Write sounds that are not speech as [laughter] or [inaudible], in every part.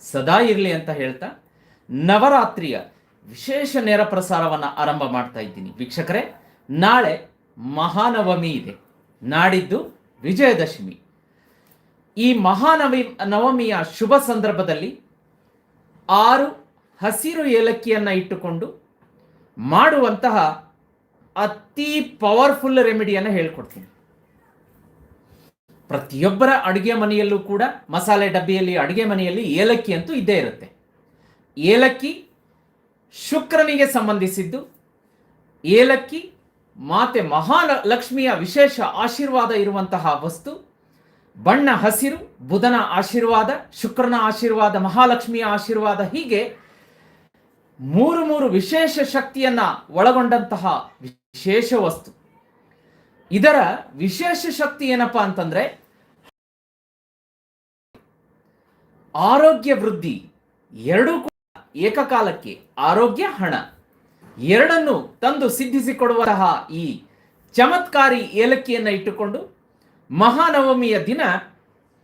ಸದಾ ಇರಲಿ ಅಂತ ಹೇಳ್ತಾ ನವರಾತ್ರಿಯ ವಿಶೇಷ ನೇರ ಪ್ರಸಾರವನ್ನು ಆರಂಭ ಮಾಡ್ತಾ ಇದ್ದೀನಿ. ವೀಕ್ಷಕರೇ, ನಾಳೆ ಮಹಾನವಮಿ ಇದೆ. ನಾಡಿದ್ದು ವಿಜಯದಶಮಿ. ಈ ಮಹಾನವಿ, ನವಮಿಯ ಶುಭ ಸಂದರ್ಭದಲ್ಲಿ ಆರು ಹಸಿರು ಏಲಕ್ಕಿಯನ್ನು ಇಟ್ಟುಕೊಂಡು ಮಾಡುವಂತಹ ಅತಿ ಪವರ್ಫುಲ್ ರೆಮಿಡಿಯನ್ನು ಹೇಳ್ಕೊಡ್ತೀನಿ. ಪ್ರತಿಯೊಬ್ಬರ ಅಡುಗೆ ಮನೆಯಲ್ಲೂ ಕೂಡ ಮಸಾಲೆ ಡಬ್ಬಿಯಲ್ಲಿ ಅಡುಗೆ ಮನೆಯಲ್ಲಿ ಏಲಕ್ಕಿ ಅಂತೂ ಇದ್ದೇ ಇರುತ್ತೆ. ಏಲಕ್ಕಿ ಶುಕ್ರನಿಗೆ ಸಂಬಂಧಿಸಿದ್ದು, ಏಲಕ್ಕಿ ಮಾತೆ ಮಹಾಲಕ್ಷ್ಮಿಯ ವಿಶೇಷ ಆಶೀರ್ವಾದ ಇರುವಂತಹ ವಸ್ತು, ಬಣ್ಣ ಹಸಿರು, ಬುಧನ ಆಶೀರ್ವಾದ, ಶುಕ್ರನ ಆಶೀರ್ವಾದ, ಮಹಾಲಕ್ಷ್ಮಿಯ ಆಶೀರ್ವಾದ, ಹೀಗೆ ಮೂರು ಮೂರು ವಿಶೇಷ ಶಕ್ತಿಯನ್ನು ಒಳಗೊಂಡಂತಹ ವಿಶೇಷ ವಸ್ತು. ಇದರ ವಿಶೇಷ ಶಕ್ತಿ ಏನಪ್ಪಾ ಅಂತಂದ್ರೆ ಆರೋಗ್ಯ ವೃದ್ಧಿ ಎರಡೂ ಕೂಡ ಏಕಕಾಲಕ್ಕೆ ಆರೋಗ್ಯ ಹಣ. ಎರಡನ್ನು ತಂದು ಸಿದ್ಧಿಸಿಕೊಡುವಂತಹ ಈ ಚಮತ್ಕಾರಿ ಏಲಕ್ಕಿಯನ್ನು ಇಟ್ಟುಕೊಂಡು ಮಹಾನವಮಿಯ ದಿನ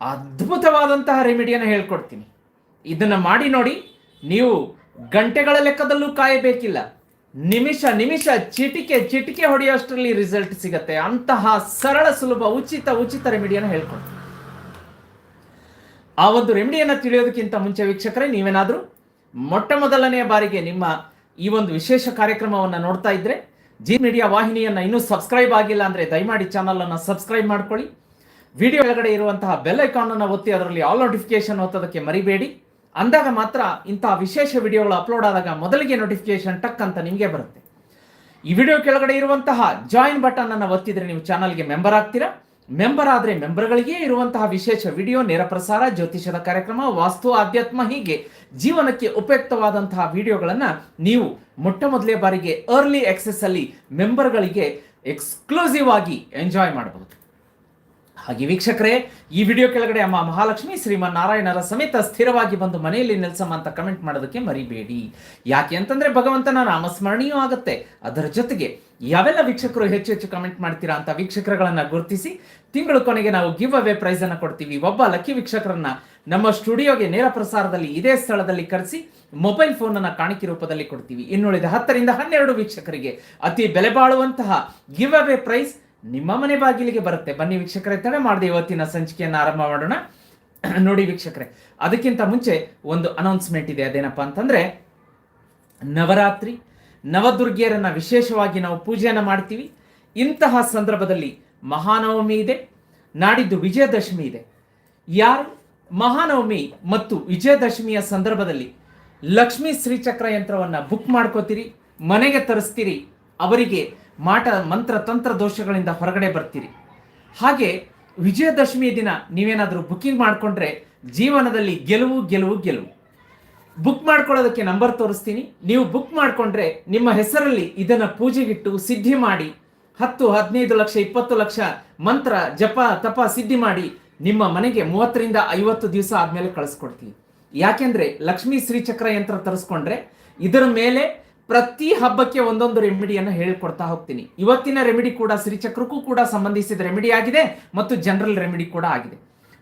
ಅದ್ಭುತವಾದಂತಹ ರೆಮಿಡಿಯನ್ನು ಹೇಳ್ಕೊಡ್ತೀನಿ. ಇದನ್ನು ಮಾಡಿ ನೋಡಿ, ನೀವು ಗಂಟೆಗಳ ಲೆಕ್ಕದಲ್ಲೂ ಕಾಯಬೇಕಿಲ್ಲ. ನಿಮಿಷ ನಿಮಿಷ, ಚಿಟಿಕೆ ಚಿಟಿಕೆ ಹೊಡೆಯೋಷ್ಟರಲ್ಲಿ ರಿಸಲ್ಟ್ ಸಿಗತ್ತೆ. ಅಂತಹ ಸರಳ, ಸುಲಭ, ಉಚಿತ ಉಚಿತ ರೆಮಿಡಿಯನ್ನು ಹೇಳ್ಕೊಡ್ತೀನಿ ಆ ಒಂದು ರೆಮಿಡಿಯನ್ನು ತಿಳಿಯೋದಕ್ಕಿಂತ ಮುಂಚೆ ವೀಕ್ಷಕರೇ, ನೀವೇನಾದರೂ ಮೊಟ್ಟ ಮೊದಲನೆಯ ಬಾರಿಗೆ ನಿಮ್ಮ ಈ ಒಂದು ವಿಶೇಷ ಕಾರ್ಯಕ್ರಮವನ್ನು ನೋಡ್ತಾ ಇದ್ರೆ, ಜಿ ಮೀಡಿಯಾ ವಾಹಿನಿಯನ್ನು ಇನ್ನೂ ಸಬ್ಸ್ಕ್ರೈಬ್ ಆಗಿಲ್ಲ ಅಂದರೆ ದಯಮಾಡಿ ಚಾನಲನ್ನು ಸಬ್ಸ್ಕ್ರೈಬ್ ಮಾಡ್ಕೊಳ್ಳಿ. ವಿಡಿಯೋ ಒಳಗಡೆ ಇರುವಂತಹ ಬೆಲ್ ಐಕಾನ್ ಅನ್ನು ಒತ್ತಿ, ಅದರಲ್ಲಿ ಆಲ್ ನೋಟಿಫಿಕೇಶನ್ ಒತ್ತೋದಕ್ಕೆ ಮರಿಬೇಡಿ. ಅಂದಾಗ ಮಾತ್ರ ಇಂತಹ ವಿಶೇಷ ವಿಡಿಯೋಗಳು ಅಪ್ಲೋಡ್ ಆದಾಗ ಮೊದಲಿಗೆ ನೋಟಿಫಿಕೇಶನ್ ಟಕ್ ಅಂತ ನಿಮಗೆ ಬರುತ್ತೆ. ಈ ವಿಡಿಯೋ ಕೆಳಗಡೆ ಇರುವಂತಹ ಜಾಯಿನ್ ಬಟನ್ ಅನ್ನು ಒತ್ತಿದ್ರೆ ನೀವು ಚಾನಲ್ಗೆ ಮೆಂಬರ್ ಆಗ್ತೀರಾ? ಮೆಂಬರ್ ಆದರೆ ಮೆಂಬರ್ಗಳಿಗೆ ಇರುವಂತಹ ವಿಶೇಷ ವಿಡಿಯೋ ನೇರ ಪ್ರಸಾರ ಜ್ಯೋತಿಷದ ಕಾರ್ಯಕ್ರಮ, ವಾಸ್ತು, ಆಧ್ಯಾತ್ಮ ಹೀಗೆ ಜೀವನಕ್ಕೆ ಉಪಯುಕ್ತವಾದಂತಹ ವಿಡಿಯೋಗಳನ್ನು ನೀವು ಮೊಟ್ಟ ಮೊದಲೇ ಬಾರಿಗೆ ಅರ್ಲಿ ಆಕ್ಸೆಸ್ ಅಲ್ಲಿ ಮೆಂಬರ್ಗಳಿಗೆ ಎಕ್ಸ್ಕ್ಲೂಸಿವ್ ಆಗಿ ಎಂಜಾಯ್ ಮಾಡಬಹುದು. ಹಾಗೆ ವೀಕ್ಷಕರೇ, ಈ ವಿಡಿಯೋ ಕೆಳಗಡೆ ಅಮ್ಮ ಮಹಾಲಕ್ಷ್ಮಿ ಶ್ರೀಮನ್ ನಾರಾಯಣರ ಸಮೇತ ಸ್ಥಿರವಾಗಿ ಬಂದು ಮನೆಯಲ್ಲಿ ನೆಲೆಸಮ್ಮ ಅಂತ ಕಮೆಂಟ್ ಮಾಡೋದಕ್ಕೆ ಮರಿಬೇಡಿ. ಯಾಕೆ ಅಂತಂದ್ರೆ ಭಗವಂತನ ನಾಮಸ್ಮರಣೆಯೂ ಆಗುತ್ತೆ. ಅದರ ಜೊತೆಗೆ ಯಾವೆಲ್ಲ ವೀಕ್ಷಕರು ಹೆಚ್ಚು ಹೆಚ್ಚು ಕಮೆಂಟ್ ಮಾಡ್ತೀರಾ ಅಂತ ವೀಕ್ಷಕರುಗಳನ್ನ ಗುರುತಿಸಿ, ತಿಂಗಳ ಕೊನೆಗೆ ನಾವು ಗಿವ್ ಅವೇ ಪ್ರೈಸ್ ಅನ್ನು ಕೊಡ್ತೀವಿ. ಒಬ್ಬ ಲಕ್ಕಿ ವೀಕ್ಷಕರನ್ನ ನಮ್ಮ ಸ್ಟುಡಿಯೋಗೆ ನೇರ ಪ್ರಸಾರದಲ್ಲಿ ಇದೇ ಸ್ಥಳದಲ್ಲಿ ಕರೆಸಿ ಮೊಬೈಲ್ ಫೋನ್ ಅನ್ನ ಕಾಣಿಕೆ ರೂಪದಲ್ಲಿ ಕೊಡ್ತೀವಿ. ಇನ್ನುಳಿದ ಹತ್ತರಿಂದ ಹನ್ನೆರಡು ವೀಕ್ಷಕರಿಗೆ ಅತಿ ಬೆಲೆ ಬಾಳುವಂತಹ ಗಿವ್ ಅವೇ ಪ್ರೈಸ್ ನಿಮ್ಮ ಮನೆ ಬಾಗಿಲಿಗೆ ಬರುತ್ತೆ. ಬನ್ನಿ ವೀಕ್ಷಕರೇ, ತಡೆ ಮಾಡಿದೆ ಇವತ್ತಿನ ಸಂಚಿಕೆಯನ್ನು ಆರಂಭ ಮಾಡೋಣ. [clears throat] ನೋಡಿ ವೀಕ್ಷಕರೇ, ಅದಕ್ಕಿಂತ ಮುಂಚೆ ಒಂದು ಅನೌನ್ಸ್ಮೆಂಟ್ ಇದೆ. ಅದೇನಪ್ಪ ಅಂತಂದ್ರೆ, ನವರಾತ್ರಿ, ನವದುರ್ಗಿಯರನ್ನ ವಿಶೇಷವಾಗಿ ನಾವು ಪೂಜೆಯನ್ನು ಮಾಡ್ತೀವಿ. ಇಂತಹ ಸಂದರ್ಭದಲ್ಲಿ ಮಹಾನವಮಿ ಇದೆ, ನಾಡಿದ್ದು ವಿಜಯದಶಮಿ ಇದೆ. ಯಾರು? ಮಹಾನವಮಿ ಮತ್ತು ವಿಜಯದಶಮಿಯ ಸಂದರ್ಭದಲ್ಲಿ ಲಕ್ಷ್ಮೀ ಶ್ರೀಚಕ್ರ ಯಂತ್ರವನ್ನು ಬುಕ್ ಮಾಡ್ಕೋತೀರಿ, ಮನೆಗೆ ತರಿಸ್ತೀರಿ, ಅವರಿಗೆ ಮಾಟ, ಮಂತ್ರ, ತಂತ್ರ ದೋಷಗಳಿಂದ ಹೊರಗಡೆ ಬರ್ತೀರಿ. ಹಾಗೆ ವಿಜಯದಶಮಿ ದಿನ ನೀವೇನಾದರೂ ಬುಕ್ಕಿಂಗ್ ಮಾಡಿಕೊಂಡ್ರೆ ಜೀವನದಲ್ಲಿ ಗೆಲುವು ಗೆಲುವು ಗೆಲುವು. ಬುಕ್ ಮಾಡ್ಕೊಳ್ಳೋದಕ್ಕೆ ನಂಬರ್ ತೋರಿಸ್ತೀನಿ. ನೀವು ಬುಕ್ ಮಾಡಿಕೊಂಡ್ರೆ ನಿಮ್ಮ ಹೆಸರಲ್ಲಿ ಇದನ್ನು ಪೂಜೆಗಿಟ್ಟು ಸಿದ್ಧಿ ಮಾಡಿ, ಹತ್ತು, ಹದಿನೈದು ಲಕ್ಷ, ಇಪ್ಪತ್ತು ಲಕ್ಷ ಮಂತ್ರ, ಜಪ, ತಪ ಸಿದ್ಧಿ ಮಾಡಿ ನಿಮ್ಮ ಮನೆಗೆ ಮೂವತ್ತರಿಂದ ಐವತ್ತು ದಿವಸ ಆದ್ಮೇಲೆ ಕಳಿಸ್ಕೊಡ್ತೀವಿ ಯಾಕೆಂದ್ರೆ ಲಕ್ಷ್ಮೀ ಶ್ರೀಚಕ್ರ ಯಂತ್ರ ತರಿಸ್ಕೊಂಡ್ರೆ ಇದರ ಮೇಲೆ ಪ್ರತಿ ಹಬ್ಬಕ್ಕೆ ಒಂದೊಂದು ರೆಮಿಡಿಯನ್ನು ಹೇಳಿಕೊಡ್ತಾ ಹೋಗ್ತೀನಿ. ಇವತ್ತಿನ ರೆಮಿಡಿ ಕೂಡ ಶ್ರೀಚಕ್ರಕ್ಕೂ ಕೂಡ ಸಂಬಂಧಿಸಿದ ರೆಮಿಡಿ ಆಗಿದೆ ಮತ್ತು ಜನರಲ್ ರೆಮಿಡಿ ಕೂಡ ಆಗಿದೆ.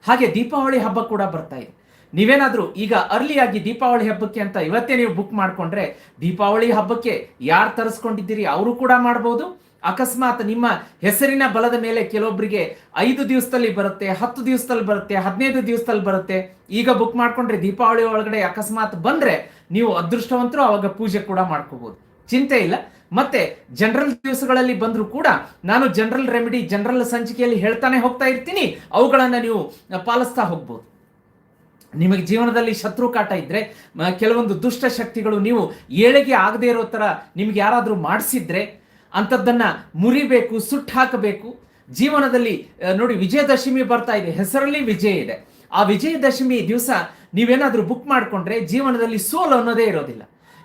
ಹಾಗೆ ದೀಪಾವಳಿ ಹಬ್ಬ ಕೂಡ ಬರ್ತಾ ಇದೆ. ನೀವೇನಾದರೂ ಈಗ ಅರ್ಲಿ ಆಗಿ ದೀಪಾವಳಿ ಹಬ್ಬಕ್ಕೆ ಅಂತ ಇವತ್ತೇ ನೀವು ಬುಕ್ ಮಾಡಿಕೊಂಡ್ರೆ ದೀಪಾವಳಿ ಹಬ್ಬಕ್ಕೆ ಯಾರು ತರಿಸ್ಕೊಂಡಿದ್ದೀರಿ ಅವರು ಕೂಡ ಮಾಡ್ಬೋದು. ಅಕಸ್ಮಾತ್ ನಿಮ್ಮ ಹೆಸರಿನ ಬಲದ ಮೇಲೆ ಕೆಲವೊಬ್ಬರಿಗೆ ಐದು ದಿವಸದಲ್ಲಿ ಬರುತ್ತೆ, ಹತ್ತು ದಿವಸದಲ್ಲಿ ಬರುತ್ತೆ, ಹದಿನೈದು ದಿವಸದಲ್ಲಿ ಬರುತ್ತೆ. ಈಗ ಬುಕ್ ಮಾಡ್ಕೊಂಡ್ರೆ ದೀಪಾವಳಿ ಒಳಗಡೆ ಅಕಸ್ಮಾತ್ ಬಂದ್ರೆ ನೀವು ಅದೃಷ್ಟವಂತರು ಅವಾಗ ಪೂಜೆ ಕೂಡ ಮಾಡ್ಕೋಬಹುದು ಚಿಂತೆ ಇಲ್ಲ. ಮತ್ತೆ ಜನರಲ್ ದಿವಸಗಳಲ್ಲಿ ಬಂದರೂ ಕೂಡ ನಾನು ಜನರಲ್ ರೆಮಿಡಿ, ಜನರಲ್ ಸಂಚಿಕೆಯಲ್ಲಿ ಹೇಳ್ತಾನೆ ಹೋಗ್ತಾ ಇರ್ತೀನಿ. ಅವುಗಳನ್ನು ನೀವು ಪಾಲಿಸ್ತಾ ಹೋಗ್ಬೋದು. ನಿಮಗೆ ಜೀವನದಲ್ಲಿ ಶತ್ರು ಕಾಟ ಇದ್ದರೆ ಕೆಲವೊಂದು ದುಷ್ಟ ಶಕ್ತಿಗಳು ನೀವು ಏಳಿಗೆ ಆಗದೇ ಇರೋ ಥರ ನಿಮ್ಗೆ ಯಾರಾದರೂ ಮಾಡಿಸಿದ್ರೆ ಅಂಥದ್ದನ್ನು ಮುರಿಬೇಕು, ಸುಟ್ಟು ಹಾಕಬೇಕು. ಜೀವನದಲ್ಲಿ ನೋಡಿ ವಿಜಯದಶಮಿ ಬರ್ತಾ ಇದೆ. ಹೆಸರಲ್ಲಿ ವಿಜಯ ಇದೆ. ಆ ವಿಜಯದಶಮಿ ದಿವಸ ನೀವೇನಾದರೂ ಬುಕ್ ಮಾಡಿಕೊಂಡ್ರೆ ಜೀವನದಲ್ಲಿ ಸೋಲು ಅನ್ನೋದೇ ಇರೋದಿಲ್ಲ.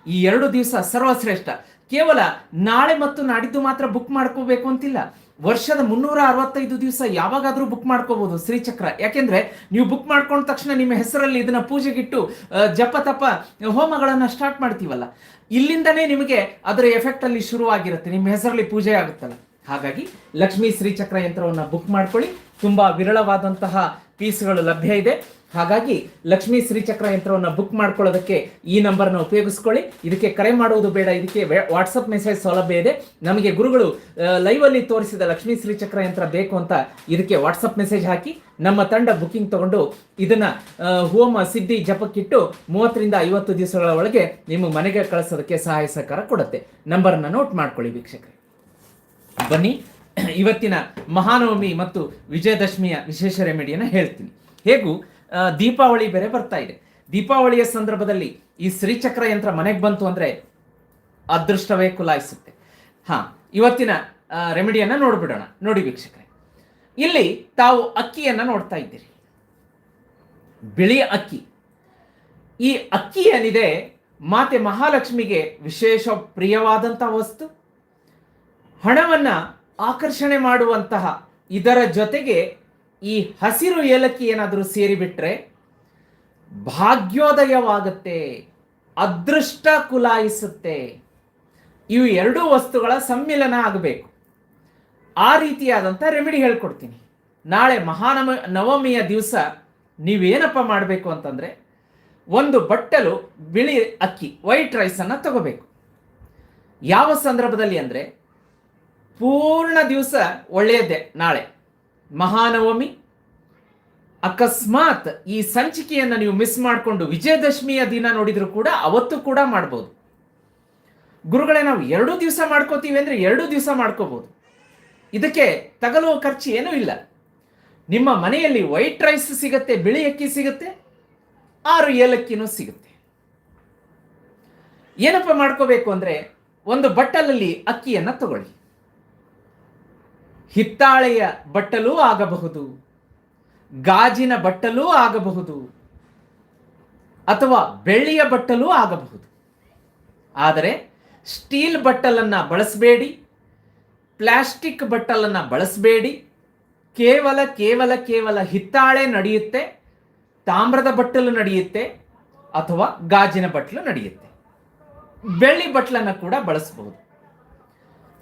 ಈ ಎರಡು ದಿವಸ ಸರ್ವಶ್ರೇಷ್ಠ. ಕೇವಲ ನಾಳೆ ಮತ್ತು ನಾಡಿದ್ದು ಮಾತ್ರ ಬುಕ್ ಮಾಡ್ಕೋಬೇಕು ಅಂತಿಲ್ಲ. ವರ್ಷದ ಮುನ್ನೂರ ಅರವತ್ತೈದು ದಿವಸ ಯಾವಾಗಾದರೂ ಬುಕ್ ಮಾಡ್ಕೋಬಹುದು ಶ್ರೀಚಕ್ರ. ಯಾಕೆಂದ್ರೆ ನೀವು ಬುಕ್ ಮಾಡ್ಕೊಂಡ ತಕ್ಷಣ ನಿಮ್ಮ ಹೆಸರಲ್ಲಿ ಇದನ್ನ ಪೂಜೆಗಿಟ್ಟು ಜಪ ತಪ, ಹೋಮಗಳನ್ನ ಸ್ಟಾರ್ಟ್ ಮಾಡ್ತೀವಲ್ಲ. ಇಲ್ಲಿಂದನೇ ನಿಮಗೆ ಅದರ ಎಫೆಕ್ಟ್ ಅಲ್ಲಿ ಶುರುವಾಗಿರುತ್ತೆ. ನಿಮ್ಮ ಹೆಸರಲ್ಲಿ ಪೂಜೆ ಆಗುತ್ತಲ್ಲ. ಹಾಗಾಗಿ ಲಕ್ಷ್ಮೀ ಶ್ರೀಚಕ್ರ ಯಂತ್ರವನ್ನ ಬುಕ್ ಮಾಡ್ಕೊಳ್ಳಿ. ತುಂಬಾ ವಿರಳವಾದಂತಹ ಪೀಸ್ಗಳು ಲಭ್ಯ ಇದೆ. ಹಾಗಾಗಿ ಲಕ್ಷ್ಮೀ ಶ್ರೀಚಕ್ರ ಯಂತ್ರವನ್ನು ಬುಕ್ ಮಾಡ್ಕೊಳ್ಳೋದಕ್ಕೆ ಈ ನಂಬರ್ನ ಉಪಯೋಗಿಸ್ಕೊಳ್ಳಿ. ಇದಕ್ಕೆ ಕರೆ ಮಾಡುವುದು ಬೇಡ. ಇದಕ್ಕೆ ವಾಟ್ಸಪ್ ಮೆಸೇಜ್ ಸೌಲಭ್ಯ ಇದೆ. ನಮಗೆ ಗುರುಗಳು ಲೈವ್ ಅಲ್ಲಿ ತೋರಿಸಿದ ಲಕ್ಷ್ಮೀ ಶ್ರೀಚಕ್ರ ಯಂತ್ರ ಬೇಕು ಅಂತ ಇದಕ್ಕೆ ವಾಟ್ಸಪ್ ಮೆಸೇಜ್ ಹಾಕಿ ನಮ್ಮ ತಂಡ ಬುಕಿಂಗ್ ತಗೊಂಡು ಇದನ್ನ ಹೋಮ ಸಿದ್ಧಿ ಜಪಕ್ಕಿಟ್ಟು ಮೂವತ್ತರಿಂದ ಐವತ್ತು ದಿವಸಗಳ ಒಳಗೆ ನಿಮ್ಮ ಮನೆಗೆ ಕಳಿಸೋದಕ್ಕೆ ಸಹಾಯ ಸಹಕಾರ ಕೊಡುತ್ತೆ. ನಂಬರ್ನ ನೋಟ್ ಮಾಡ್ಕೊಳ್ಳಿ ವೀಕ್ಷಕರೇ. ಬನ್ನಿ. [clears throat] ಇವತ್ತಿನ ಮಹಾನವಮಿ ಮತ್ತು ವಿಜಯದಶಮಿಯ ವಿಶೇಷ ರೆಮಿಡಿಯನ್ನು ಹೇಳ್ತೀನಿ. ಹೇಗೂ ದೀಪಾವಳಿ ಬೇರೆ ಬರ್ತಾ ಇದೆ. ದೀಪಾವಳಿಯ ಸಂದರ್ಭದಲ್ಲಿ ಈ ಶ್ರೀಚಕ್ರ ಯಂತ್ರ ಮನೆಗೆ ಬಂತು ಅಂದ್ರೆ ಅದೃಷ್ಟವೇ ಕುಲಾಯಿಸುತ್ತೆ. ಹಾ, ಇವತ್ತಿನ ರೆಮಿಡಿಯನ್ನು ನೋಡಿಬಿಡೋಣ. ನೋಡಿ ವೀಕ್ಷಕರೇ. ಇಲ್ಲಿ ತಾವು ಅಕ್ಕಿಯನ್ನು ನೋಡ್ತಾ ಇದ್ದೀರಿ. ಬಿಳಿ ಅಕ್ಕಿ. ಈ ಅಕ್ಕಿ ಏನಿದೆ, ಮಾತೆ ಮಹಾಲಕ್ಷ್ಮಿಗೆ ವಿಶೇಷ ಪ್ರಿಯವಾದಂಥ ವಸ್ತು. ಹಣವನ್ನ ಆಕರ್ಷಣೆ ಮಾಡುವಂತಹ ಇದರ ಜೊತೆಗೆ ಈ ಹಸಿರು ಏಲಕ್ಕಿ ಏನಾದರೂ ಸೇರಿಬಿಟ್ರೆ ಭಾಗ್ಯೋದಯವಾಗುತ್ತೆ, ಅದೃಷ್ಟ ಕುಲಾಯಿಸುತ್ತೆ. ಇವು ಎರಡೂ ವಸ್ತುಗಳ ಸಮ್ಮಿಲನ ಆಗಬೇಕು. ಆ ರೀತಿಯಾದಂಥ ರೆಮಿಡಿ ಹೇಳ್ಕೊಡ್ತೀನಿ. ನಾಳೆ ಮಹಾನವ ನವಮಿಯ ದಿವಸ ನೀವೇನಪ್ಪ ಮಾಡಬೇಕು ಅಂತಂದರೆ ಒಂದು ಬಟ್ಟಲು ಬಿಳಿ ಅಕ್ಕಿ ವೈಟ್ ರೈಸನ್ನು ತಗೋಬೇಕು. ಯಾವ ಸಂದರ್ಭದಲ್ಲಿ ಅಂದರೆ ಪೂರ್ಣ ದಿವಸ ಒಳ್ಳೆಯದೇ ನಾಳೆ. ಮಹಾನವಮಿ. ಅಕಸ್ಮಾತ್ ಈ ಸಂಚಿಕೆಯನ್ನು ನೀವು ಮಿಸ್ ಮಾಡಿಕೊಂಡು ವಿಜಯದಶಮಿಯ ದಿನ ನೋಡಿದ್ರು ಕೂಡ ಅವತ್ತು ಕೂಡ ಮಾಡ್ಬೋದು. ಗುರುಗಳೇ, ನಾವು ಎರಡು ದಿವಸ ಮಾಡ್ಕೋತೀವಿ ಅಂದ್ರೆ ಎರಡು ದಿವಸ ಮಾಡ್ಕೋಬಹುದು ಇದಕ್ಕೆ ತಗಲುವ ಖರ್ಚು ಏನೂ ಇಲ್ಲ. ನಿಮ್ಮ ಮನೆಯಲ್ಲಿ ವೈಟ್ ರೈಸ್ ಸಿಗುತ್ತೆ, ಬಿಳಿ ಅಕ್ಕಿ ಸಿಗುತ್ತೆ, ಆರು ಏಲಕ್ಕಿನೂ ಸಿಗುತ್ತೆ. ಏನಪ್ಪ ಮಾಡ್ಕೋಬೇಕು ಅಂದ್ರೆ ಒಂದು ಬಟ್ಟಲಲ್ಲಿ ಅಕ್ಕಿಯನ್ನು ತಗೊಳ್ಳಿ. ಹಿತ್ತಾಳೆಯ ಬಟ್ಟಲೂ ಆಗಬಹುದು, ಗಾಜಿನ ಬಟ್ಟಲೂ ಆಗಬಹುದು, ಅಥವಾ ಬೆಳ್ಳಿಯ ಬಟ್ಟಲೂ ಆಗಬಹುದು. ಆದರೆ ಸ್ಟೀಲ್ ಬಟ್ಟಲನ್ನು ಬಳಸಬೇಡಿ, ಪ್ಲಾಸ್ಟಿಕ್ ಬಟ್ಟಲನ್ನು ಬಳಸಬೇಡಿ. ಕೇವಲ ಕೇವಲ ಕೇವಲ ಹಿತ್ತಾಳೆ ನಡೆಯುತ್ತೆ, ತಾಮ್ರದ ಬಟ್ಟಲು ನಡೆಯುತ್ತೆ, ಅಥವಾ ಗಾಜಿನ ಬಟ್ಟಲು ನಡೆಯುತ್ತೆ. ಬೆಳ್ಳಿ ಬಟ್ಟಲನ್ನು ಕೂಡ ಬಳಸಬಹುದು.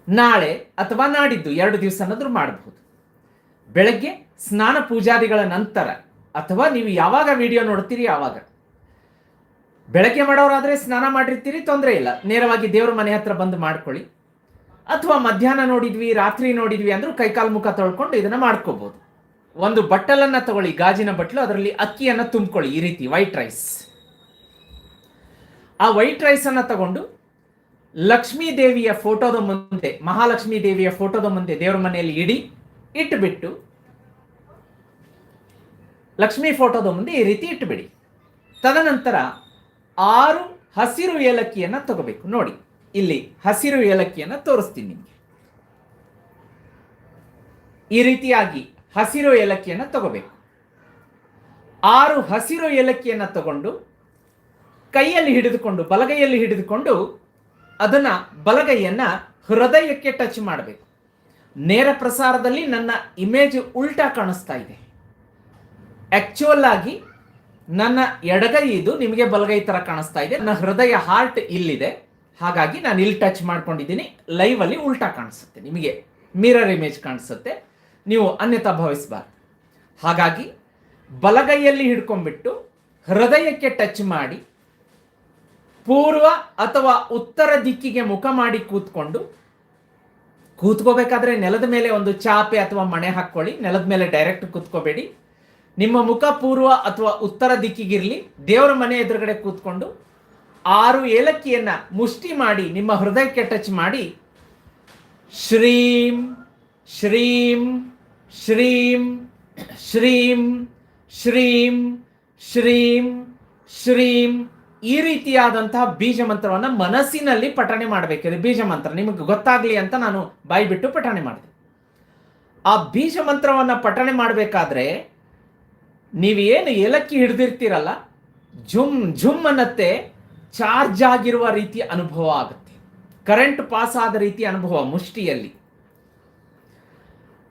ನಾಳೆ ಅಥವಾ ನಾಡಿದ್ದು ಎರಡು ದಿವಸ ಅನ್ನೋದ್ರು ಮಾಡಬಹುದು ಬೆಳಗ್ಗೆ ಸ್ನಾನ ಪೂಜಾದಿಗಳ ನಂತರ ಅಥವಾ ನೀವು ಯಾವಾಗ ವಿಡಿಯೋ ನೋಡ್ತೀರಿ ಆವಾಗ. ಬೆಳಗ್ಗೆ ಮಾಡೋರಾದರೆ ಸ್ನಾನ ಮಾಡಿರ್ತೀರಿ, ತೊಂದರೆ ಇಲ್ಲ. ನೇರವಾಗಿ ದೇವ್ರ ಮನೆ ಹತ್ರ ಬಂದು ಮಾಡ್ಕೊಳ್ಳಿ. ಅಥವಾ ಮಧ್ಯಾಹ್ನ ನೋಡಿದ್ವಿ, ರಾತ್ರಿ ನೋಡಿದ್ವಿ ಅಂದ್ರೂ ಕೈಕಾಲು ಮುಖ ತೊಳ್ಕೊಂಡು ಇದನ್ನು ಮಾಡ್ಕೋಬೋದು. ಒಂದು ಬಟ್ಟಲನ್ನು ತಗೊಳ್ಳಿ, ಗಾಜಿನ ಬಟ್ಟಲು ಅದರಲ್ಲಿ ಅಕ್ಕಿಯನ್ನು ತುಂಬಿಕೊಳ್ಳಿ ಈ ರೀತಿ ವೈಟ್ ರೈಸ್ ಆ ವೈಟ್ ರೈಸನ್ನು ತಗೊಂಡು ಲಕ್ಷ್ಮೀ ದೇವಿಯ ಫೋಟೋದ ಮುಂದೆ, ಮಹಾಲಕ್ಷ್ಮೀ ದೇವಿಯ ಫೋಟೋದ ಮುಂದೆ ದೇವರ ಮನೆಯಲ್ಲಿ ಇಡಿ ಇಟ್ಟುಬಿಟ್ಟು ಲಕ್ಷ್ಮೀ ಫೋಟೋದ ಮುಂದೆ ಈ ರೀತಿ ಇಟ್ಟುಬಿಡಿ ತದನಂತರ ಆರು ಹಸಿರು ಏಲಕ್ಕಿಯನ್ನು ತಗೋಬೇಕು. ನೋಡಿ, ಇಲ್ಲಿ ಹಸಿರು ಏಲಕ್ಕಿಯನ್ನು ತೋರಿಸ್ತೀನಿ ನಿಮಗೆ. ಈ ರೀತಿಯಾಗಿ ಹಸಿರು ಏಲಕ್ಕಿಯನ್ನು ತಗೋಬೇಕು. ಆರು ಹಸಿರು ಏಲಕ್ಕಿಯನ್ನು ತಗೊಂಡು, ಕೈಯಲ್ಲಿ ಹಿಡಿದುಕೊಂಡು, ಬಲಗೈಯಲ್ಲಿ ಹಿಡಿದುಕೊಂಡು ಅದನ್ನ ಬಲಗೈಯನ್ನ ಹೃದಯಕ್ಕೆ ಟಚ್ ಮಾಡಬೇಕು. ನೇರ ಪ್ರಸಾರದಲ್ಲಿ ನನ್ನ ಇಮೇಜ್ ಉಲ್ಟಾ ಕಾಣಿಸ್ತಾ ಇದೆ. ಆಕ್ಚುಯಲ್ ಆಗಿ ನನ್ನ ಎಡಗೈ ಇದು ನಿಮಗೆ ಬಲಗೈ ತರ ಕಾಣಿಸ್ತಾ ಇದೆ. ನನ್ನ ಹೃದಯ ಹಾರ್ಟ್ ಇಲ್ಲಿದೆ. ಹಾಗಾಗಿ ನಾನು ಇಲ್ಲಿ ಟಚ್ ಮಾಡ್ಕೊಂಡಿದ್ದೀನಿ. ಲೈವ್ ಅಲ್ಲಿ ಉಲ್ಟಾ ಕಾಣಿಸುತ್ತೆ. ನಿಮಗೆ ಮಿರರ್ ಇಮೇಜ್ ಕಾಣಿಸುತ್ತೆ. ನೀವು ಅನ್ಯತಾ ಭಾವಿಸಬಾರ್ದು. ಹಾಗಾಗಿ ಬಲಗೈಯಲ್ಲಿ ಹಿಡ್ಕೊಂಡ್ಬಿಟ್ಟು ಹೃದಯಕ್ಕೆ ಟಚ್ ಮಾಡಿ ಪೂರ್ವ ಅಥವಾ ಉತ್ತರ ದಿಕ್ಕಿಗೆ ಮುಖ ಮಾಡಿ ಕೂತ್ಕೊಂಡು, ಕೂತ್ಕೋಬೇಕಾದ್ರೆ ನೆಲದ ಮೇಲೆ ಒಂದು ಚಾಪೆ ಅಥವಾ ಮಣೆ ಹಾಕ್ಕೊಳ್ಳಿ. ನೆಲದ ಮೇಲೆ ಡೈರೆಕ್ಟ್ ಕೂತ್ಕೋಬೇಡಿ. ನಿಮ್ಮ ಮುಖ ಪೂರ್ವ ಅಥವಾ ಉತ್ತರ ದಿಕ್ಕಿಗಿರಲಿ, ದೇವರ ಮನೆ ಎದುರುಗಡೆ ಕೂತ್ಕೊಂಡು ಆರು ಏಲಕ್ಕಿಯನ್ನ ಮುಷ್ಟಿ ಮಾಡಿ, ನಿಮ್ಮ ಹೃದಯಕ್ಕೆ ಟಚ್ ಮಾಡಿ, ಶ್ರೀಂ ಶ್ರೀಂ ಶ್ರೀಂ ಶ್ರೀಂ ಶ್ರೀಂ ಶ್ರೀಂ ಶ್ರೀಂ ಈ ರೀತಿಯಾದಂತಹ ಬೀಜ ಮಂತ್ರವನ್ನ ಮನಸ್ಸಿನಲ್ಲಿ ಪಠಣೆ ಮಾಡಬೇಕಿದೆ ಬೀಜ ಮಂತ್ರ. ನಿಮಗೆ ಗೊತ್ತಾಗ್ಲಿ ಅಂತ ನಾನು ಬಾಯಿ ಬಿಟ್ಟು ಪಠಣೆ ಮಾಡಿದೆ. ಆ ಬೀಜ ಮಂತ್ರವನ್ನ ಪಠಣೆ ಮಾಡಬೇಕಾದ್ರೆ ನೀವೇನು ಏಲಕ್ಕಿ ಹಿಡಿದಿರ್ತೀರಲ್ಲ ಝುಮ್ ಝುಮ್ ಅನ್ನತ್ತೆ ಚಾರ್ಜ್ ಆಗಿರುವ ರೀತಿ ಅನುಭವ ಆಗುತ್ತೆ. ಕರೆಂಟ್ ಪಾಸ್ ಆದ ರೀತಿ ಅನುಭವ ಮುಷ್ಟಿಯಲ್ಲಿ.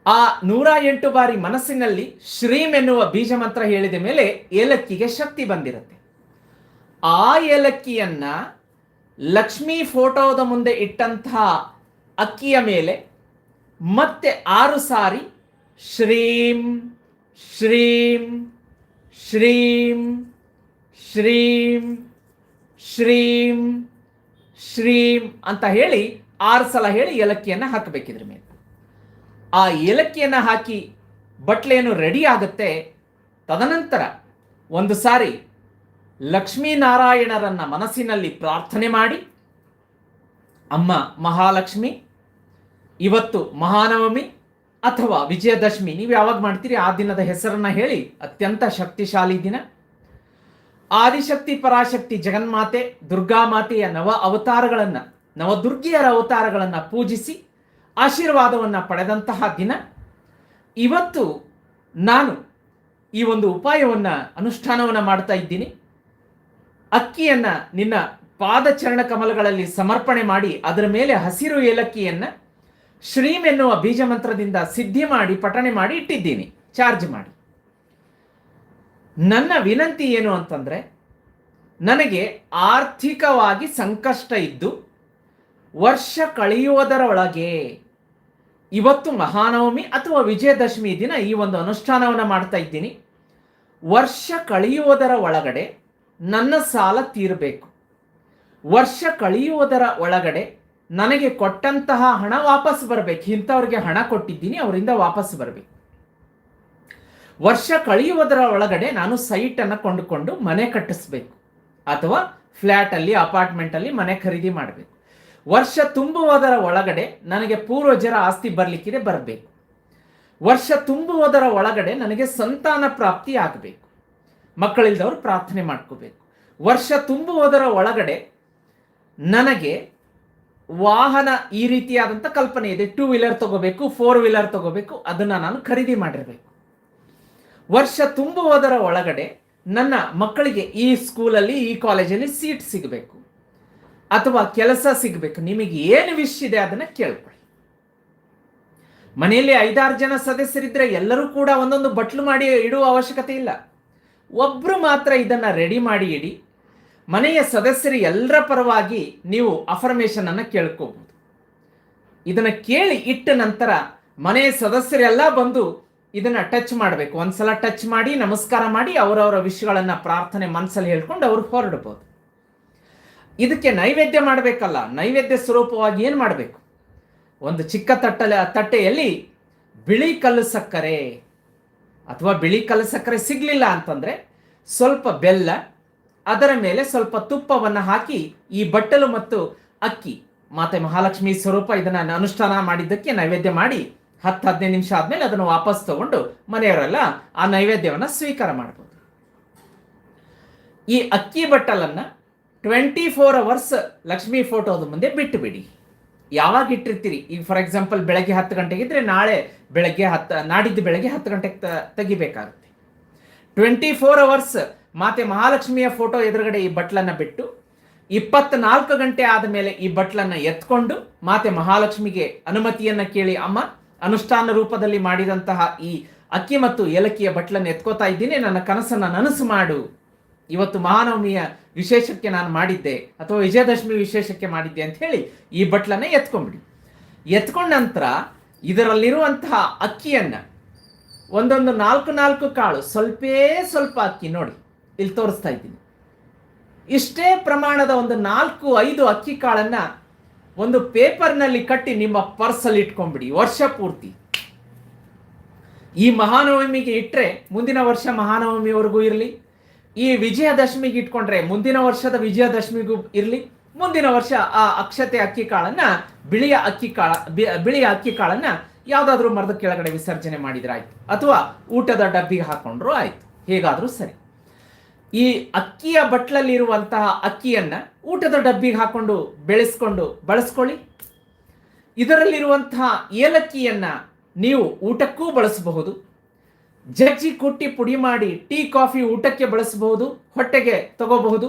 ಆ ನೂರ ಎಂಟು ಬಾರಿ ಮನಸ್ಸಿನಲ್ಲಿ ಶ್ರೀಮ್ ಎನ್ನುವ ಬೀಜ ಮಂತ್ರ ಹೇಳಿದ ಮೇಲೆ ಏಲಕ್ಕಿಗೆ ಶಕ್ತಿ ಬಂದಿರುತ್ತೆ. ಆ ಏಲಕ್ಕಿಯನ್ನ ಲಕ್ಷ್ಮಿ ಫೋಟೋದ ಮುಂದೆ ಇಟ್ಟಂತಹ ಅಕ್ಕಿಯ ಮೇಲೆ ಮತ್ತೆ ಆರು ಸಾರಿ ಶ್ರೀಂ ಶ್ರೀಂ ಶ್ರೀಂ ಶ್ರೀಂ ಶ್ರೀಂ ಶ್ರೀಂ ಅಂತ ಹೇಳಿ ಆರು ಸಲ ಹೇಳಿ ಏಲಕ್ಕಿಯನ್ನು ಹಾಕಬೇಕಿದ್ರ ಮೇಲೆ. ಆ ಏಲಕ್ಕಿಯನ್ನು ಹಾಕಿ ಬಟ್ಲೆಯನ್ನು ರೆಡಿ ಆಗುತ್ತೆ. ತದನಂತರ ಒಂದು ಸಾರಿ ಲಕ್ಷ್ಮೀನಾರಾಯಣರನ್ನ ಮನಸ್ಸಿನಲ್ಲಿ ಪ್ರಾರ್ಥನೆ ಮಾಡಿ, ಅಮ್ಮ ಮಹಾಲಕ್ಷ್ಮಿ, ಇವತ್ತು ಮಹಾನವಮಿ ಅಥವಾ ವಿಜಯದಶಮಿ, ನೀವು ಯಾವಾಗ ಮಾಡ್ತೀರಿ ಆ ದಿನದ ಹೆಸರನ್ನ ಹೇಳಿ, ಅತ್ಯಂತ ಶಕ್ತಿಶಾಲಿ ದಿನ. ಆದಿಶಕ್ತಿ, ಪರಾಶಕ್ತಿ, ಜಗನ್ಮಾತೆ, ದುರ್ಗಾ ಮಾತೆಯ ನವ ಅವತಾರಗಳನ್ನು, ನವದುರ್ಗಿಯರ ಅವತಾರಗಳನ್ನು ಪೂಜಿಸಿ, ಆಶೀರ್ವಾದವನ್ನು ಪಡೆದಂತಹ ದಿನ. ಇವತ್ತು ನಾನು ಈ ಒಂದು ಉಪಾಯವನ್ನು, ಅನುಷ್ಠಾನವನ್ನು ಮಾಡ್ತಾ ಇದ್ದೀನಿ. ಅಕ್ಕಿಯನ್ನು ನಿನ್ನ ಪಾದಚರಣ ಕಮಲಗಳಲ್ಲಿ ಸಮರ್ಪಣೆ ಮಾಡಿ ಅದರ ಮೇಲೆ ಹಸಿರು ಏಲಕ್ಕಿಯನ್ನ ಶ್ರೀಮ್ ಎನ್ನುವ ಬೀಜ ಮಂತ್ರದಿಂದ ಸಿದ್ಧಿ ಮಾಡಿ, ಪಠಣೆ ಮಾಡಿ ಇಟ್ಟಿದ್ದೀನಿ. ಚಾರ್ಜ್ ಮಾಡಿ. ನನ್ನ ವಿನಂತಿ ಏನು ಅಂತಂದ್ರೆ, ನನಗೆ ಆರ್ಥಿಕವಾಗಿ ಸಂಕಷ್ಟ ಇದ್ದು, ವರ್ಷ ಕಳೆಯುವುದರ ಒಳಗೆ ಇವತ್ತು ಮಹಾನವಮಿ ಅಥವಾ ವಿಜಯದಶಮಿ ದಿನ ಈ ಒಂದು ಅನುಷ್ಠಾನವನ್ನು ಮಾಡ್ತಾ ಇದ್ದೀನಿ. ವರ್ಷ ಕಳೆಯುವುದರ ಒಳಗಡೆ ನನ್ನ ಸಾಲ ತೀರಬೇಕು. ವರ್ಷ ಕಳೆಯುವುದರ ಒಳಗಡೆ ನನಗೆ ಕೊಟ್ಟಂತಹ ಹಣ ವಾಪಸ್ ಬರಬೇಕು. ಇಂಥವ್ರಿಗೆ ಹಣ ಕೊಟ್ಟಿದ್ದೀನಿ, ಅವರಿಂದ ವಾಪಸ್ ಬರಬೇಕು. ವರ್ಷ ಕಳೆಯುವುದರ ಒಳಗಡೆ ನಾನು ಸೈಟನ್ನು ಕೊಂಡುಕೊಂಡು ಮನೆ ಕಟ್ಟಿಸ್ಬೇಕು. ಅಥವಾ ಫ್ಲ್ಯಾಟಲ್ಲಿ ಅಪಾರ್ಟ್ಮೆಂಟಲ್ಲಿ ಮನೆ ಖರೀದಿ ಮಾಡಬೇಕು. ವರ್ಷ ತುಂಬುವುದರ ಒಳಗಡೆ ನನಗೆ ಪೂರ್ವಜರ ಆಸ್ತಿ ಬರಲಿಕ್ಕಿದೆ, ಬರಬೇಕು. ವರ್ಷ ತುಂಬುವುದರ ಒಳಗಡೆ ನನಗೆ ಸಂತಾನ ಪ್ರಾಪ್ತಿ ಆಗಬೇಕು. ಮಕ್ಕಳಿಲ್ದವರು ಪ್ರಾರ್ಥನೆ ಮಾಡ್ಕೋಬೇಕು. ವರ್ಷ ತುಂಬುವುದರ ಒಳಗಡೆ ನನಗೆ ವಾಹನ ಈ ರೀತಿಯಾದಂಥ ಕಲ್ಪನೆ ಇದೆ. ಟೂ ವೀಲರ್ ತಗೋಬೇಕು ಫೋರ್ ವೀಲರ್ ತಗೋಬೇಕು, ಅದನ್ನು ನಾನು ಖರೀದಿ ಮಾಡಿರಬೇಕು. ವರ್ಷ ತುಂಬುವುದರ ಒಳಗಡೆ ನನ್ನ ಮಕ್ಕಳಿಗೆ ಈ ಸ್ಕೂಲಲ್ಲಿ ಈ ಕಾಲೇಜಲ್ಲಿ ಸೀಟ್ ಸಿಗಬೇಕು. ಅಥವಾ ಕೆಲಸ ಸಿಗಬೇಕು. ನಿಮಗೆ ಏನು ವಿಶ್ ಇದೆ ಅದನ್ನು ಕೇಳ್ಕೊಳ್ಳಿ. ಮನೆಯಲ್ಲಿ ಐದಾರು ಜನ ಸದಸ್ಯರಿದ್ದರೆ ಎಲ್ಲರೂ ಕೂಡ ಒಂದೊಂದು ಬಟ್ಲು ಮಾಡಿ ಇಡುವ ಅವಶ್ಯಕತೆ ಇಲ್ಲ. ಒಬ್ಬರು ಮಾತ್ರ ಇದನ್ನು ರೆಡಿ ಮಾಡಿ ಇಡಿ. ಮನೆಯ ಸದಸ್ಯರು ಎಲ್ಲರ ಪರವಾಗಿ ನೀವು ಅಫರ್ಮೇಷನನ್ನು ಕೇಳ್ಕೋಬಹುದು ಇದನ್ನು ಕೇಳಿ ಇಟ್ಟ ನಂತರ ಮನೆಯ ಸದಸ್ಯರೆಲ್ಲ ಬಂದು ಇದನ್ನು ಟಚ್ ಮಾಡಬೇಕು. ಒಂದ್ಸಲ ಟಚ್ ಮಾಡಿ, ನಮಸ್ಕಾರ ಮಾಡಿ, ಅವರವರ ವಿಷಯಗಳನ್ನು ಪ್ರಾರ್ಥನೆ ಮನಸ್ಸಲ್ಲಿ ಹೇಳ್ಕೊಂಡು ಅವ್ರು ಹೊರಡ್ಬೋದು. ಇದಕ್ಕೆ ನೈವೇದ್ಯ ಮಾಡಬೇಕಲ್ಲ, ನೈವೇದ್ಯ ಸ್ವರೂಪವಾಗಿ ಏನು ಮಾಡಬೇಕು? ಒಂದು ಚಿಕ್ಕ ತಟ್ಟಲೆ, ತಟ್ಟೆಯಲ್ಲಿ ಬಿಳಿ ಕಲ್ಲು ಸಕ್ಕರೆ. ಅಥವಾ ಬಿಳಿ ಕಲಸಕ್ಕರೆ ಸಕ್ಕರೆ ಸಿಗಲಿಲ್ಲ ಅಂತಂದರೆ ಸ್ವಲ್ಪ ಬೆಲ್ಲ, ಅದರ ಮೇಲೆ ಸ್ವಲ್ಪ ತುಪ್ಪವನ್ನು ಹಾಕಿ ಈ ಬಟ್ಟಲು ಮತ್ತು ಅಕ್ಕಿ, ಮಾತೆ ಮಹಾಲಕ್ಷ್ಮಿ ಸ್ವರೂಪ ಇದನ್ನು ಅನುಷ್ಠಾನ ಮಾಡಿದ್ದಕ್ಕೆ ನೈವೇದ್ಯ ಮಾಡಿ ಹತ್ತು ಹದಿನೈದು ನಿಮಿಷ ಆದಮೇಲೆ ಅದನ್ನು ವಾಪಸ್ ತಗೊಂಡು ಮನೆಯವರೆಲ್ಲ ಆ ನೈವೇದ್ಯವನ್ನು ಸ್ವೀಕಾರ ಮಾಡ್ಬೋದು. ಈ ಅಕ್ಕಿ ಬಟ್ಟಲನ್ನು ಟ್ವೆಂಟಿ ಫೋರ್ ಅವರ್ಸ್ ಲಕ್ಷ್ಮೀ ಫೋಟೋದ ಮುಂದೆ ಬಿಟ್ಟು ಬಿಡಿ. ಯಾವಾಗ ಇಟ್ಟಿರ್ತೀರಿ? ಈಗ ಫಾರ್ ಎಕ್ಸಾಂಪಲ್ ಬೆಳಗ್ಗೆ ಹತ್ತು ಗಂಟೆಗೆ ಇದ್ರೆ ನಾಳೆ ಬೆಳಗ್ಗೆ ಹತ್ತು, ನಾಡಿದ್ದು ಬೆಳಗ್ಗೆ ಹತ್ತು ಗಂಟೆಗೆ ತೆಗಿಬೇಕಾಗುತ್ತೆ. ಟ್ವೆಂಟಿ ಫೋರ್ ಅವರ್ಸ್ ಮಾತೆ ಮಹಾಲಕ್ಷ್ಮಿಯ ಫೋಟೋ ಎದುರುಗಡೆ ಈ ಬಟ್ಲನ್ನ ಬಿಟ್ಟು, ಇಪ್ಪತ್ನಾಲ್ಕು ಗಂಟೆ ಆದ ಮೇಲೆ ಈ ಬಟ್ಲನ್ನ ಎತ್ಕೊಂಡು ಮಾತೆ ಮಹಾಲಕ್ಷ್ಮಿಗೆ ಅನುಮತಿಯನ್ನ ಕೇಳಿ, ಅಮ್ಮ, ಅನುಷ್ಠಾನ ರೂಪದಲ್ಲಿ ಮಾಡಿದಂತಹ ಈ ಅಕ್ಕಿ ಮತ್ತು ಏಲಕ್ಕಿಯ ಬಟ್ಲನ್ನು ಎತ್ಕೋತಾ ಇದ್ದೀನಿ, ನನ್ನ ಕನಸನ್ನ ನನಸು ಮಾಡು. ಇವತ್ತು ಮಹಾನವಮಿಯ ವಿಶೇಷಕ್ಕೆ ನಾನು ಮಾಡಿದ್ದೆ ಅಥವಾ ವಿಜಯದಶಮಿ ವಿಶೇಷಕ್ಕೆ ಮಾಡಿದ್ದೆ ಅಂತ ಹೇಳಿ ಈ ಬಟ್ಲನ್ನ ಎತ್ಕೊಂಡ್ಬಿಡಿ. ಎತ್ಕೊಂಡ ನಂತರ ಇದರಲ್ಲಿರುವಂತಹ ಅಕ್ಕಿಯನ್ನು ಒಂದೊಂದು ನಾಲ್ಕು ನಾಲ್ಕು ಕಾಳು ಸ್ವಲ್ಪೇ ಸ್ವಲ್ಪ ಅಕ್ಕಿ ನೋಡಿ, ಇಲ್ಲಿ ತೋರಿಸ್ತಾ ಇದ್ದೀನಿ. ಇಷ್ಟೇ ಪ್ರಮಾಣದ ಒಂದು ನಾಲ್ಕು ಐದು ಅಕ್ಕಿ ಕಾಳನ್ನ ಒಂದು ಪೇಪರ್ನಲ್ಲಿ ಕಟ್ಟಿ ನಿಮ್ಮ ಪರ್ಸಲ್ಲಿ ಇಟ್ಕೊಂಡ್ಬಿಡಿ, ವರ್ಷ ಪೂರ್ತಿ. ಈ ಮಹಾನವಮಿಗೆ ಇಟ್ಟರೆ ಮುಂದಿನ ವರ್ಷ ಮಹಾನವಮಿವರೆಗೂ ಇರಲಿ. ಈ ವಿಜಯದಶಮಿಗೆ ಇಟ್ಕೊಂಡ್ರೆ ಮುಂದಿನ ವರ್ಷದ ವಿಜಯದಶಮಿಗೂ ಇರಲಿ. ಮುಂದಿನ ವರ್ಷ ಆ ಅಕ್ಷತೆ ಅಕ್ಕಿ ಕಾಳನ್ನ, ಬಿಳಿಯ ಅಕ್ಕಿ ಕಾಳ ಬಿಳಿಯ ಅಕ್ಕಿ ಕಾಳನ್ನ ಯಾವುದಾದ್ರೂ ಮರದ ಕೆಳಗಡೆ ವಿಸರ್ಜನೆ ಮಾಡಿದ್ರೆ ಆಯ್ತು ಅಥವಾ ಊಟದ ಡಬ್ಬಿಗೆ ಹಾಕೊಂಡ್ರು ಆಯ್ತು. ಹೇಗಾದ್ರೂ ಸರಿ. ಈ ಅಕ್ಕಿಯ ಬಟ್ಲಲ್ಲಿರುವಂತಹ ಅಕ್ಕಿಯನ್ನ ಊಟದ ಡಬ್ಬಿಗೆ ಹಾಕೊಂಡು ಬೆಳೆಸ್ಕೊಂಡು ಬಳಸ್ಕೊಳ್ಳಿ. ಇದರಲ್ಲಿರುವಂತಹ ಏಲಕ್ಕಿಯನ್ನ ನೀವು ಊಟಕ್ಕೂ ಬಳಸಬಹುದು. ಜಜ್ಜಿ ಕುಟ್ಟಿ ಪುಡಿ ಮಾಡಿ ಟೀ, ಕಾಫಿ ಊಟಕ್ಕೆ ಬಳಸಬಹುದು, ಹೊಟ್ಟೆಗೆ ತಗೋಬಹುದು.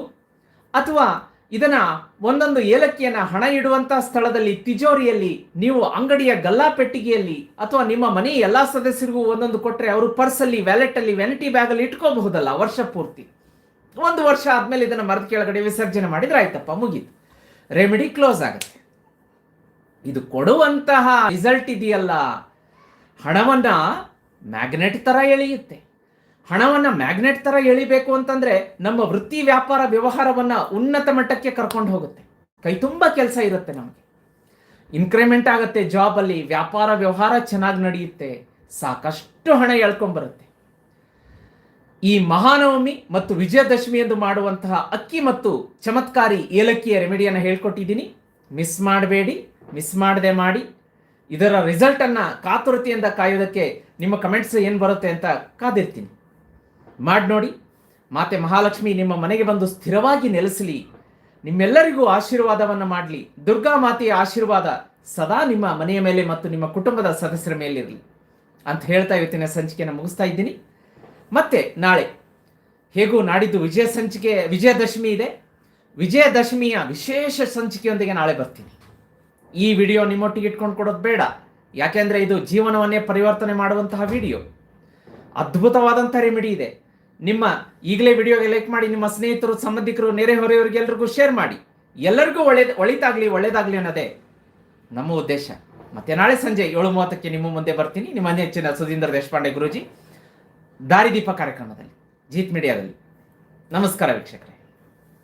ಅಥವಾ ಇದನ್ನ ಒಂದೊಂದು ಏಲಕ್ಕಿಯನ್ನು ಹಣ ಇಡುವಂಥ ಸ್ಥಳದಲ್ಲಿ ತಿಜೋರಿಯಲ್ಲಿ ನೀವು ಅಂಗಡಿಯ ಗಲ್ಲಾ ಪೆಟ್ಟಿಗೆಯಲ್ಲಿ ಅಥವಾ ನಿಮ್ಮ ಮನೆ ಎಲ್ಲ ಸದಸ್ಯರಿಗೂ ಒಂದೊಂದು ಕೊಟ್ಟರೆ ಅವರು ಪರ್ಸಲ್ಲಿ ವ್ಯಾಲೆಟಲ್ಲಿ ವ್ಯಾನಿಟಿ ಬ್ಯಾಗಲ್ಲಿ ಇಟ್ಕೋಬಹುದಲ್ಲ ವರ್ಷ ಪೂರ್ತಿ. ಒಂದು ವರ್ಷ ಆದಮೇಲೆ ಇದನ್ನು ಮರದ ಕೆಳಗಡೆ ವಿಸರ್ಜನೆ ಮಾಡಿದ್ರೆ ಆಯ್ತಪ್ಪ, ಮುಗೀತು. ರೆಮಿಡಿ ಕ್ಲೋಸ್ ಆಗುತ್ತೆ. ಇದು ಕೊಡುವಂತಹ ರಿಸಲ್ಟ್ ಇದೆಯಲ್ಲ. ಹಣವನ್ನ ಮ್ಯಾಗ್ನೆಟ್ ಥರ ಎಳೆಯುತ್ತೆ. ಹಣವನ್ನು ಮ್ಯಾಗ್ನೆಟ್ ಥರ ಎಳಿಬೇಕು ಅಂತಂದರೆ ನಮ್ಮ ವೃತ್ತಿ ವ್ಯಾಪಾರ ವ್ಯವಹಾರವನ್ನು ಉನ್ನತ ಮಟ್ಟಕ್ಕೆ ಕರ್ಕೊಂಡು ಹೋಗುತ್ತೆ. ಕೈ ತುಂಬ ಕೆಲಸ ಇರುತ್ತೆ ನಮಗೆ. ಇನ್ಕ್ರಿಮೆಂಟ್ ಆಗುತ್ತೆ ಜಾಬಲ್ಲಿ ವ್ಯಾಪಾರ ವ್ಯವಹಾರ ಚೆನ್ನಾಗಿ ನಡೆಯುತ್ತೆ, ಸಾಕಷ್ಟು ಹಣ ಎಳ್ಕೊಂಡ್ಬರುತ್ತೆ ಈ ಮಹಾನವಮಿ ಮತ್ತು ವಿಜಯದಶಮಿ ಎಂದು ಮಾಡುವಂತಹ ಅಕ್ಕಿ ಮತ್ತು ಚಮತ್ಕಾರಿ ಏಲಕ್ಕಿಯ ರೆಮಿಡಿಯನ್ನು ಹೇಳ್ಕೊಟ್ಟಿದ್ದೀನಿ. ಮಿಸ್ ಮಾಡಬೇಡಿ ಮಿಸ್ ಮಾಡದೆ ಮಾಡಿ. ಇದರ ರಿಸಲ್ಟನ್ನು ಕಾತುರತೆಯಿಂದ ಕಾಯೋದಕ್ಕೆ ನಿಮ್ಮ ಕಮೆಂಟ್ಸ್ ಏನು ಬರುತ್ತೆ ಅಂತ ಕಾದಿರ್ತೀನಿ. ಮಾಡಿ ನೋಡಿ. ಮಾತೆ ಮಹಾಲಕ್ಷ್ಮಿ, ನಿಮ್ಮ ಮನೆಗೆ ಬಂದು ಸ್ಥಿರವಾಗಿ ನೆಲೆಸಲಿ. ನಿಮ್ಮೆಲ್ಲರಿಗೂ ಆಶೀರ್ವಾದವನ್ನು ಮಾಡಲಿ. ದುರ್ಗಾ ಮಾತೆಯ ಆಶೀರ್ವಾದ ಸದಾ ನಿಮ್ಮ ಮನೆಯ ಮೇಲೆ ಮತ್ತು ನಿಮ್ಮ ಕುಟುಂಬದ ಸದಸ್ಯರ ಮೇಲಿರಲಿ ಅಂತ ಹೇಳ್ತಾ ಇವತ್ತಿನ ಸಂಚಿಕೆನ ಮುಗಿಸ್ತಾ ಇದ್ದೀನಿ. ಮತ್ತೆ ನಾಳೆ ಹೇಗೂ ನಾಡಿದ್ದು ವಿಜಯ ಸಂಚಿಕೆ, ವಿಜಯದಶಮಿ ಇದೆ. ವಿಜಯದಶಮಿಯ ವಿಶೇಷ ಸಂಚಿಕೆಯೊಂದಿಗೆ ನಾಳೆ ಬರ್ತೀನಿ. ಈ ವಿಡಿಯೋ ನಿಮ್ಮೊಟ್ಟಿಗೆ ಇಟ್ಕೊಂಡು ಕೊಡೋದು ಬೇಡ. ಯಾಕೆಂದ್ರೆ ಇದು ಜೀವನವನ್ನೇ ಪರಿವರ್ತನೆ ಮಾಡುವಂತಹ ವಿಡಿಯೋ. ಅದ್ಭುತವಾದಂಥ ರೆಮಿಡಿ ಇದೆ. ನಿಮ್ಮ ಈಗಲೇ ವಿಡಿಯೋಗೆ ಲೈಕ್ ಮಾಡಿ, ನಿಮ್ಮ ಸ್ನೇಹಿತರು, ಸಂಬಂಧಿಕರು, ನೆರೆ ಹೊರೆಯವರಿಗೆಲ್ಲರಿಗೂ ಶೇರ್ ಮಾಡಿ. ಎಲ್ಲರಿಗೂ ಒಳ್ಳೆ ಒಳಿತಾಗಲಿ, ಒಳ್ಳೇದಾಗ್ಲಿ ಅನ್ನೋದೇ ನಮ್ಮ ಉದ್ದೇಶ. ಮತ್ತೆ ನಾಳೆ ಸಂಜೆ ಏಳು ಮೂವತ್ತಕ್ಕೆ ನಿಮ್ಮ ಮುಂದೆ ಬರ್ತೀನಿ. ನಿಮ್ಮ ನೆಚ್ಚಿನ ಸುಧೀಂದ್ರ ದೇಶಪಾಂಡೆ ಗುರುಜಿ ದಾರಿದೀಪ ಕಾರ್ಯಕ್ರಮದಲ್ಲಿ, ಜೀತ್ ಮೀಡಿಯಾದಲ್ಲಿ ನಮಸ್ಕಾರ ವೀಕ್ಷಕರೇ.